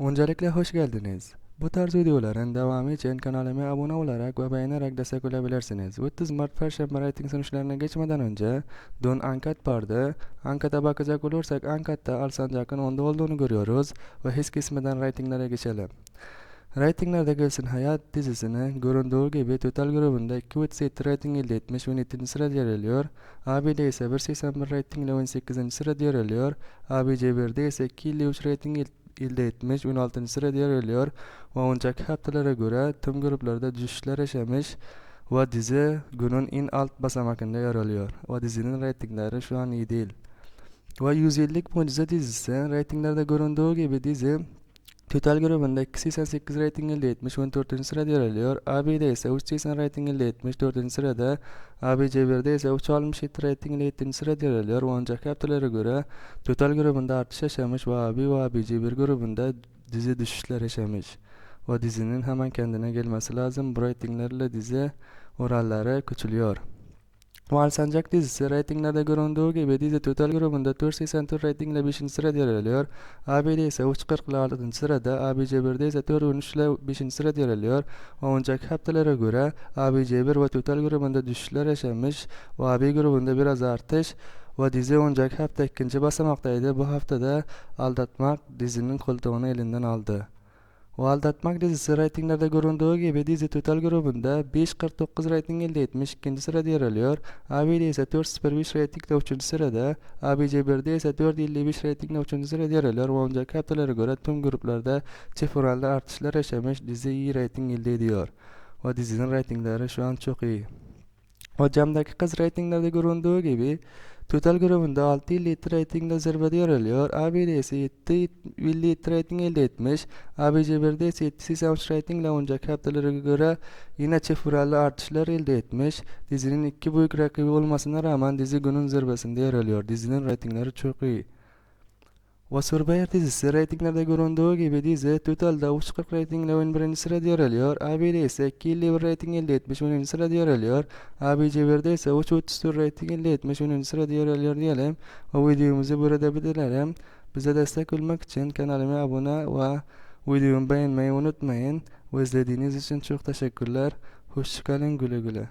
Öncelikle hoş geldiniz. Bu tarz videoların devamı için kanalıma abone olarak ve beğenerek destek olabilirsiniz. 30 Mart Perşembe rating sonuçlarına geçmeden önce dün anket vardı. Ankete bakacak olursak ankette Alsancak'ın onda olduğunu görüyoruz ve hiç kesmeden ratinglere geçelim. Ratinglerde Gelsin Hayat dizisini göründüğü gibi Total grubunda 2.7 rating elde etmiş ve 17. sırada yer alıyor. AB'de ise 1.81 rating ile 18. sırada yer alıyor. ABC1'de ise 2.53 rating elde etmiş 16. sırada yer alıyor. Ve önceki haftalara göre tüm gruplarda düşüşler yaşamış ve dizi günün en alt basamakında yer alıyor. Ve dizinin ratingleri şu an iyi değil. Ve 150'lik Mucize dizisi ratinglerde göründüğü gibi dizi Total grubunda 288 rating elde etmiş 14. sırada yer alıyor. AB'de ise 380 rating elde etmiş 4. sırada. ABC1'de ise 367 rating ile 7. sırada yer alıyor. Önceki haftalara göre Total grubunda artış yaşamış ve AB ve ABC1 grubunda dizi düşüşler yaşamış. Ve dizinin hemen kendine gelmesi lazım. Bu ratinglerle dizi oralları küçülüyor. Val Sancak dizisi ratinglerde göründüğü gibi dizi Total grubunda 484 rating ile 5. sırada yer alıyor. AB'de ise 340 ile 6. sırada, ABC1'de ise 413 ile 5. sırada yer alıyor. Önceki haftalara göre ABC1 ve Total grubunda düşüşler yaşanmış ve AB grubunda biraz artış ve dizi önceki hafta ikinci basamaktaydı. Bu haftada Aldatmak dizinin koltuğunu elinden aldı. Aldatmak dizisi ratinglerde göründüğü gibi dizi Total grubunda 5.49 rating elde etmiş, ikinci sırada yer alıyor. AB'de ise 4.05 ratingle 3. sırada, ABC1'de ise 4.55 ratingle 3. sırada yer alıyor. Önceki haftalara göre tüm gruplarda çift oranlı artışlar yaşamış, dizi iyi rating elde ediyor. Ve dizinin ratingleri şu an çok iyi. O camdaki kız ratinglerde göründüğü gibi Total grubunda 6.57 ratingle zirvede yer alıyor. AB'de ise 7.57 rating elde etmiş. ABC1'de ise 7.83 ratingle önceki haftalara göre yine çift oranlı artışlar elde etmiş. Dizinin iki büyük rakibi olmasına rağmen dizi günün zirvesinde yer alıyor. Dizinin ratingleri çok iyi. Survivor dizisi ratinglerde göründüğü gibi dizi totalda 340 ratingle 11. sırada yer alıyor. AB'de ise 251 rating elde etmiş 10. sırada yer alıyor. ABC1'de ise 334 rating elde etmiş 10. sırada yer alıyor diyelim. Ve videomuzu burada bitirelim. Bize destek olmak için kanalıma abone ve videomu beğenmeyi unutmayın. Ve izlediğiniz için çok teşekkürler. Hoşçakalın güle güle.